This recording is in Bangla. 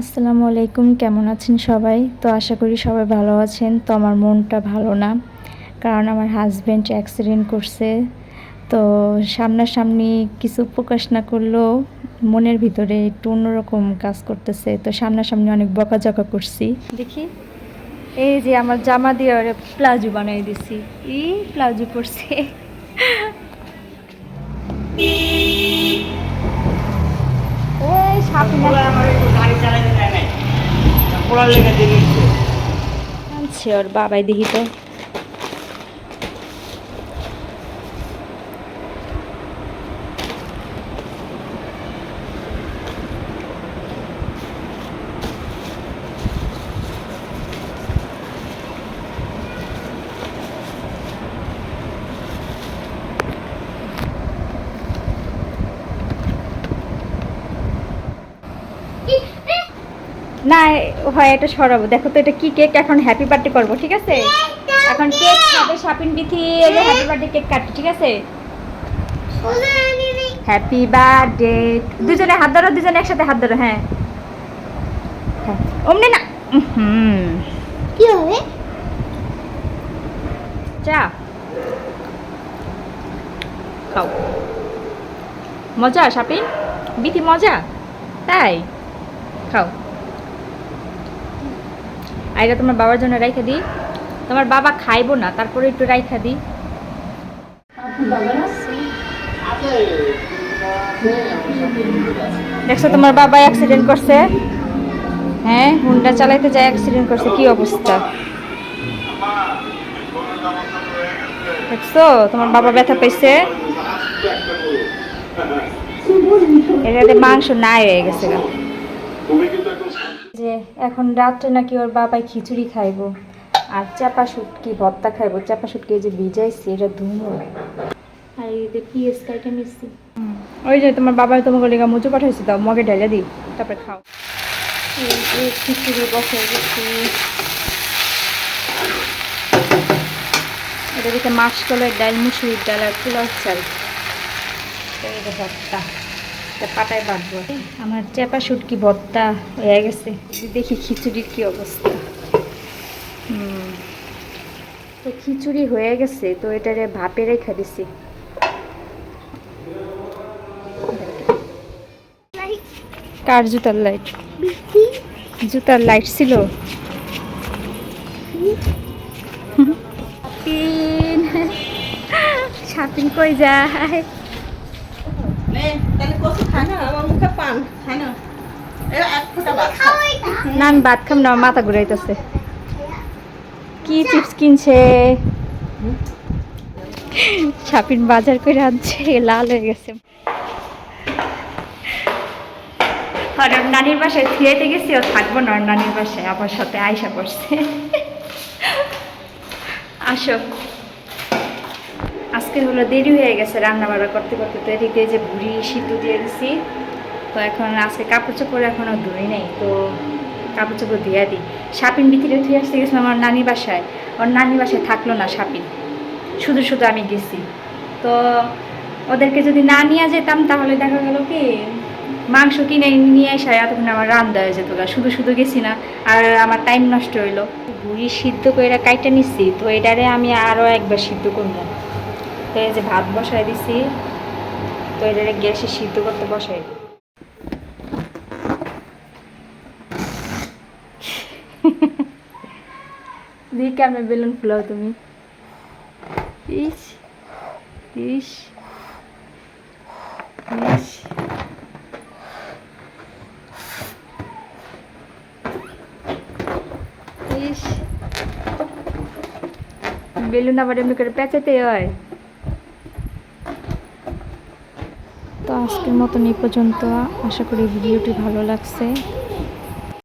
আসসালামু আলাইকুম, কেমন আছেন সবাই? তো আশা করি সবাই ভালো আছেন। তো আমার মনটা ভালো না, কারণ আমার হাজব্যান্ড অ্যাক্সিডেন্ট করছে। তো সামনাসামনি কিছু প্রকাশ না করলেও মনের ভিতরে একটু অন্যরকম কাজ করতেছে। তো সামনাসামনি অনেক বকাঝকা করছি। দেখি, এই যে আমার জামা দিয়ে ওরে প্লাজো বানাই দিছি। ই, প্লাজো পরছে এই সাপিনা আনছে ওর বাবাই দেখি তো। না হয় এটা সরাবো। দেখো তো এটা কি কেক এখন হ্যাপি বার্থডে করব ঠিক আছে? এখন কেক খাবে Shapin Bithi happy birthday cake কাটবে ঠিক আছে? হ্যাপি বার্থডে দুজনে হাত ধরো দুজনে একসাথে হাত ধরো হ্যাঁ। হ্যাঁ অমনি না হুম। কি হবে? চা। খাও। মজা শাপিন বিথি মজা? তাই। খাও। আর এটা তোমার বাবার জন্য রাইখা দিই তোমার বাবা খাইবো না, তারপরে একটু রাইখা দিই দেখছ তোমার বাবা অ্যাক্সিডেন্ট করছে। হ্যাঁ হুন্ডা চালাইতে যায় অ্যাক্সিডেন্ট করছে, কি অবস্থা? দেখছ, তোমার বাবা ব্যথা পাইছে। এটাতে মাংস নাই হয়ে গেছে। যে এখন রাত্রে নাকি ওর বাবাই খিচুড়ি খাইবো। আর চাপা শুটকি ভর্তা খাইবো। চাপা শুটকি যে ভিজাইছি এটা ধুমো। আর এই যে পিএস কাইটা নিচ্ছি ওই যে তোমার বাবা তোমাকে লেগা মুচু পাঠাইছি দাও মগে ঢেলে দিই তারপরে খাও। খিচুড়ি বসে গেছি এটা দিতে মাসকলের ডাল মুসুরির ডাল আর পোলাও চাল। ভর্তা। পাটায় বাটবো আমার চেপা শুটকি ভর্তা হয়ে গেছে। দেখি খিচুড়ির কি অবস্থা। হুম। তো খিচুড়ি হয়ে গেছে তো এটারে ভাপে রেখে দিছি। কার জুতার লাইট জুতার লাইট ছিল। শাপিং কই যায়? না? আমি ভাত খাম না, মাথা ঘুরাইতেছে। কি চিপস কিনছে? শাপিন বাজার করে আনছে, লাল হয়ে গেছে। আর নানির বাসায় থিয়েতে গেছি ও থাকব না নানির বাসায় আমার সাথে আয়সা করছে আসো। আজকে হলো দেরি হয়ে গেছে রান্না বান্না করতে করতে তো এদিকে যে বুড়ি সিদ্ধ দিয়ে দিছি। তো এখন আজকে কাপড় চোপড় এখনও ধুই নেই, তো কাপড় চোপড় ধুয়ে দিই। সাপিন ভিতরে ধুয়ে আসতে গেছিলাম আমার নানি বাসায়। ওর নানি বাসায় থাকল না সাপিন শুধু শুধু আমি গেছি। তো ওদেরকে যদি না নিয়ে যেতাম তাহলে দেখা গেল কি, মাংস কিনে নিয়ে এসে এতক্ষণ আমার রান্না হয়ে যেত। শুধু শুধু গেছি না, আর আমার টাইম নষ্ট হইল। বুড়ি সিদ্ধ করে কাইটা নিচ্ছি তো এটারে আমি আরও একবার সিদ্ধ করব। তো এই যে ভাত বসাই দিছি, তো এটারে গ্যাসে সিদ্ধ করতে বসাই দিই। কেমন বেলুন ফুলাও তুমি? ইস ইস ইস। ইস। বেলুন আবার এমনি করে পেঁচাতে হয়। আজকের মতন এই পর্যন্ত। আশা করি ভিডিওটি ভালো লাগছে।